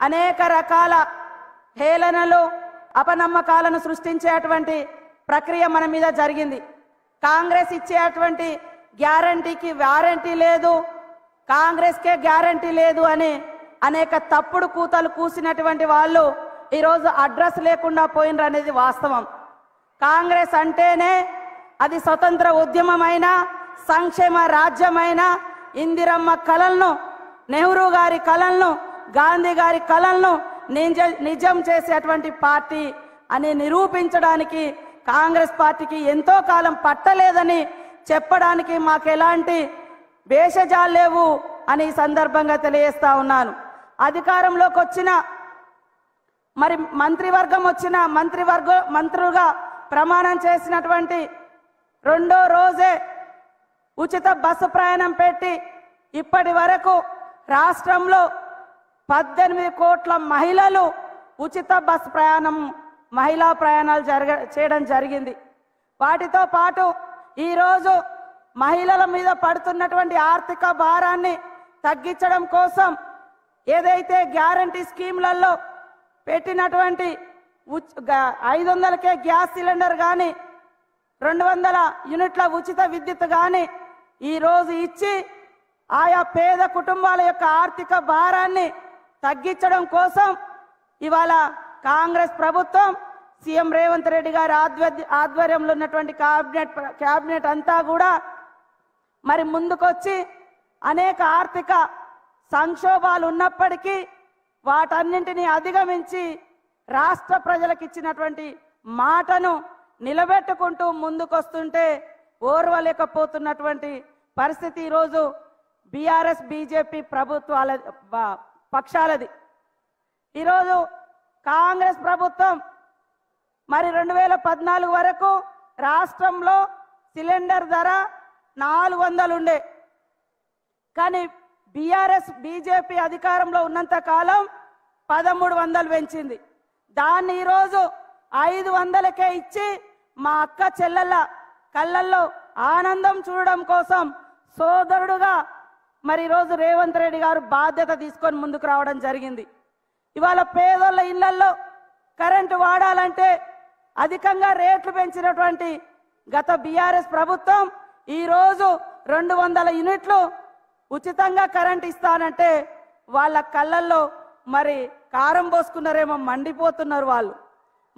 అనేక రకాల హేళనలు అపనమ్మకాలను సృష్టించేటువంటి ప్రక్రియ మన మీద జరిగింది. కాంగ్రెస్ ఇచ్చేటువంటి గ్యారంటీకి వారంటీ లేదు కాంగ్రెస్కే గ్యారంటీ లేదు అని అనేక తప్పుడు కూతలు కూసినటువంటి వాళ్ళు ఈరోజు అడ్రస్ లేకుండా పోయినరు అనేది వాస్తవం. కాంగ్రెస్ అంటేనే అది స్వతంత్ర ఉద్యమమైన సంక్షేమ రాజ్యమైన ఇందిరమ్మ కళలను నెహ్రూ గారి కళలను గాంధీ గారి కళలను నిజ నిజం చేసేటువంటి పార్టీ అని నిరూపించడానికి కాంగ్రెస్ పార్టీకి ఎంతో కాలం పట్టలేదని చెప్పడానికి మాకు ఎలాంటి భేషజాలు లేవు అని ఈ సందర్భంగా తెలియజేస్తా ఉన్నాను. అధికారంలోకి వచ్చిన మరి మంత్రివర్గం వచ్చిన మంత్రివర్గ మంత్రులుగా ప్రమాణం చేసినటువంటి రెండో రోజే ఉచిత బస్సు ప్రయాణం పెట్టి ఇప్పటి వరకు రాష్ట్రంలో పద్దెనిమిది కోట్ల మహిళలు ఉచిత బస్ ప్రయాణం మహిళా ప్రయాణాలు జరగ చేయడం జరిగింది. వాటితో పాటు ఈరోజు మహిళల మీద పడుతున్నటువంటి ఆర్థిక భారాన్ని తగ్గించడం కోసం ఏదైతే గ్యారంటీ స్కీమ్లలో పెట్టినటువంటి ఉచ్- ఐదు వందలకే గ్యాస్ సిలిండర్ కానీ రెండు వందల యూనిట్ల ఉచిత విద్యుత్ కానీ ఈరోజు ఇచ్చి ఆయా పేద కుటుంబాల యొక్క ఆర్థిక భారాన్ని తగ్గించడం కోసం ఇవాళ కాంగ్రెస్ ప్రభుత్వం సీఎం రేవంత్ రెడ్డి గారి ఆధ్వర్య ఆధ్వర్యంలో ఉన్నటువంటి క్యాబినెట్ క్యాబినెట్ అంతా కూడా మరి ముందుకొచ్చి అనేక ఆర్థిక సంక్షోభాలు ఉన్నప్పటికీ వాటన్నింటినీ అధిగమించి రాష్ట్ర ప్రజలకు ఇచ్చినటువంటి మాటను నిలబెట్టుకుంటూ ముందుకొస్తుంటే ఓర్వలేకపోతున్నటువంటి పరిస్థితి ఈరోజు బీఆర్ఎస్ బీజేపీ ప్రభుత్వాల పక్షాలది. ఈరోజు కాంగ్రెస్ ప్రభుత్వం మరి రెండు వేల పద్నాలుగు వరకు రాష్ట్రంలో సిలిండర్ ధర నాలుగు వందలు ఉండే కానీ బీఆర్ఎస్ బీజేపీ అధికారంలో ఉన్నంత కాలం పదమూడు వందలు పెంచింది. దాన్ని ఈరోజు ఐదు వందలకే ఇచ్చి మా అక్క చెల్లెళ్ళ కళ్ళల్లో ఆనందం చూడడం కోసం సోదరుడుగా మరి ఈరోజు రేవంత్ రెడ్డి గారు బాధ్యత తీసుకొని ముందుకు రావడం జరిగింది. ఇవాళ పేదోళ్ళ ఇళ్ళల్లో కరెంటు వాడాలంటే అధికంగా రేట్లు పెంచినటువంటి గత బీఆర్ఎస్ ప్రభుత్వం ఈరోజు రెండు వందల యూనిట్లు ఉచితంగా కరెంట్ ఇస్తానంటే వాళ్ళ కళ్ళల్లో మరి కారం పోసుకున్నారేమో మండిపోతున్నారు వాళ్ళు.